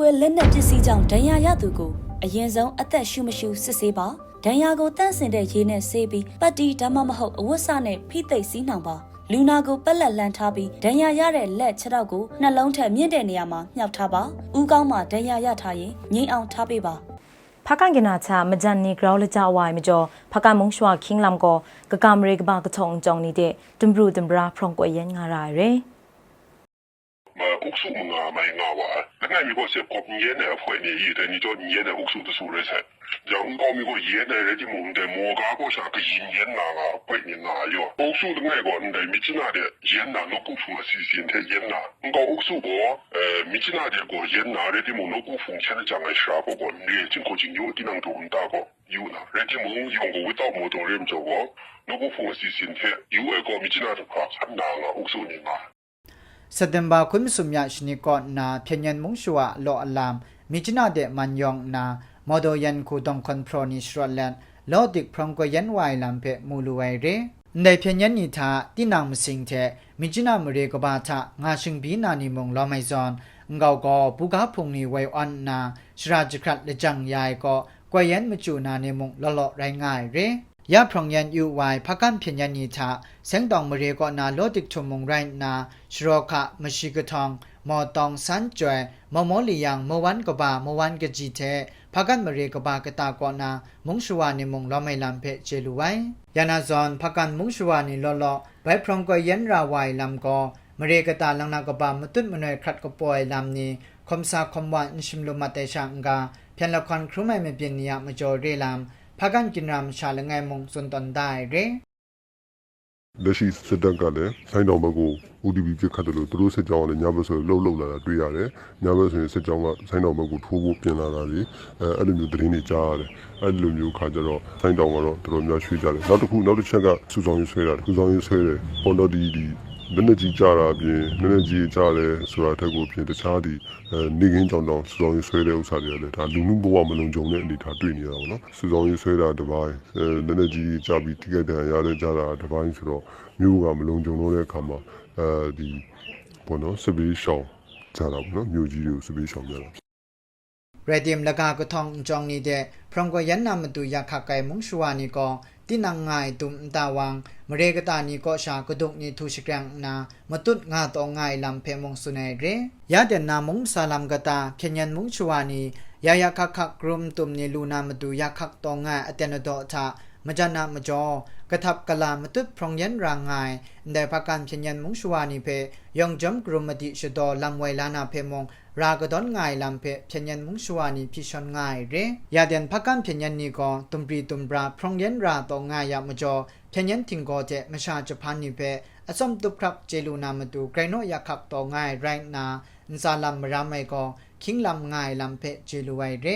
ကွဲလက်နက်ပစ္စည်းကြောင့်ဒဏ်ရာရသူကိုအရင်ဆုံးအသက်ရှူမရှူစစ်ဆေးပါဒဏ်ရာကိုတန့်စင်တဲ့ရေနဲ့ဆေးပြီးပတ်တီဒါမှမဟုတ်အဝတ်စနဲ့ဖိသိပ်စီးနှောင်ပါလူနာကိုပက်လက်လန်ထားပြီးဒဏ်ရာရတဲ့လက်ခြေထောက်ကိုနှလုံးထက်မြင့်တဲ့နေရာမှာမြှောက်ထားပါဥကောင်းမှာဒဏ်ရာရထားရင်ငိမ့်အောင်ထားပေးပါဖကန်ကနာချာမဂျန်နီဂရောလကြဝိုင်မကျော်ဖကန်မုံရှွာခင်းလမ်ကိုကကမရေကဘာကချုံကြောင်နေတဲ့တွမ်ဘရူတွမ်ဘရာဖရုံကွယ်ယန်ငါရရဲ maar ook zo maar mijn nawa. Dan heb je 那如果是讲越南怀念，有的你叫越南话说的说得出。人家咪讲越南人的梦的，莫家过啥个一年难啊、白人难哟。我说的外个，你在米吉那的越南那古风的是现代越南。你讲我说过，呃，米吉那的个越南人的梦那古风，现在讲的啥个个？你已经过去有点能懂打过。有呢，人家梦用个味道没多，人家讲，那个风是现代，有一国米吉那的话很难啊，我说你啊。 စက်တင်ဘာခွင့်စုမြရှနီကောနာဖြညန်မုံရှဝလောအလမ်မိချနာတဲ့မန်ယောင်နာမော်ဒိုယန်ခုတုံကွန်ဖရိုနီစရလန်လောဒစ်ဖရန်ကိုယန်ဝိုင်လမ်ဖေမူလူဝိုင်ရေနေဖြညန်နီသာတိနမ်စင်းတဲ့မိချနာမရေကဘာသာငါရှင်ဘီနာနီမုံလောမိုင်ဇွန်ငောကောဘူကာဖုန်နီဝိုင်အန်နာရှရာဂျခတ်လေဂျန်ယိုင်ကောကွယန်မချူနာနီမုံလောလောရိုင်းငိုင်ရေ ยาพรองยันยูไวพักันเพียญญานีทาเซงตองมเรก็นาโลติกชุมงไรนาชโรคะมชิกทองมอตองสันจวยมอมอลียังมวันกบามวันกจีเทพักันมเรกบากตากอนามุงชวานิมงลอไม่ลำเพเจลุไวยานาซอนพักันมุงชวานิลอลอไว้พรองก็ยันราไวลำก็มเรกตาลังนากบามตุดมนอยครัดก็ปอยลำนี้คมซาคมวันชิมลุมาเตชังกาเพียงละครครูไม่ไม่เปลี่ยนนิยามจอเรลำ ဖကန်ကင်ရမ်ရှာလငယ်မုံစွန်တန်ဒိုင်ရေလက်ရှိစစ်တပ်ကလည်းဆိုင်းတော်ဘက်ကို ODB ပြစ်ခတ်တယ်လို့သူတို့စစ်ကြောင်းကလည်းညဘက်ဆိုလှုပ်လှုပ်လာတာတွေ့ရတယ်။ညဘက်ဆိုရင်စစ်ကြောင်းကဆိုင်းတော်ဘက်ကိုထိုးဖို့ပြင်လာတာလေအဲအဲ့လိုမျိုးသတင်းတွေကြားရတယ်။အဲ့လိုမျိုးခါကျတော့ဆိုင်းတော်ကတော့တော်တော်များရွှေ့ကြတယ်။နောက်တစ်ခုနောက်တစ်ချက်ကစူဆောင်ရေးဆွဲတာစူဆောင်ရေးဆွဲတယ်။ပေါ်တော့ဒီဒီ လက်နက်ကြီးကြတာအပြင်လက်နက်ကြီးကြတယ်ဆိုတာတက်ကိုအပြင်တခြားဒီအဲနေကင်းကြောင်ကြောင်စူဆောင်ရေးဆွဲတဲ့ဥစ္စာတွေကလည်းဒါလူမှုဘဝမလုံခြုံတဲ့အနေအထားတွေ့နေရတာပေါ့နော်စူဆောင်ရေးဆွဲတာတစ်ပိုင်းအဲလက်နက်ကြီးကြပြီးတိကျတဲ့ရတဲ့ကြတာတစ်ပိုင်းဆိုတော့မျိုးကမလုံခြုံတော့တဲ့အခါမှာအဲဒီဘောနော်စပီးရှောင်းကြတာပေါ့နော်မျိုးကြီးတွေကိုစပီးရှောင်းကြတာရဒီမ်လကာကထောင်ကြောင်နေတဲ့ဖရန်ကိုယန်နာမတူယခကဲမုံရှဝါနီကို ที่นางไงตุมตาวังมเรกตานีก็ชากระดุกนีทูชิกรังนามาตุดงาตองไงลำเพมงสุนัยเรยาเดนนามงสาลามกตาเคนยนมุงชวานียายาคักคักกรุมตุมนีลูนามาดูยาคักตองไงอเตนโดชามจานามจอกระทับกลามาตุดพรองยันรางไงได้พักการเคนยนมุงชวานีเพยองจอมกรุมมติชดอลำไวลานาเพมง รากดอนไงลำเพเพียงยันมุงชวานีพิชอนไงเรยาเดนพักการเพียงยันนี้ก็ตุมปรีตุมบราพรองยันราตองไงยามจ่อเพียงยันทิงก็เจมชาจพันนีเพอสมตุครับเจลูนามาดูไกรโนยาคักตองไงไรนาอินซาลัมรามไมก็คิงลำไงลำเพเจลูไวเร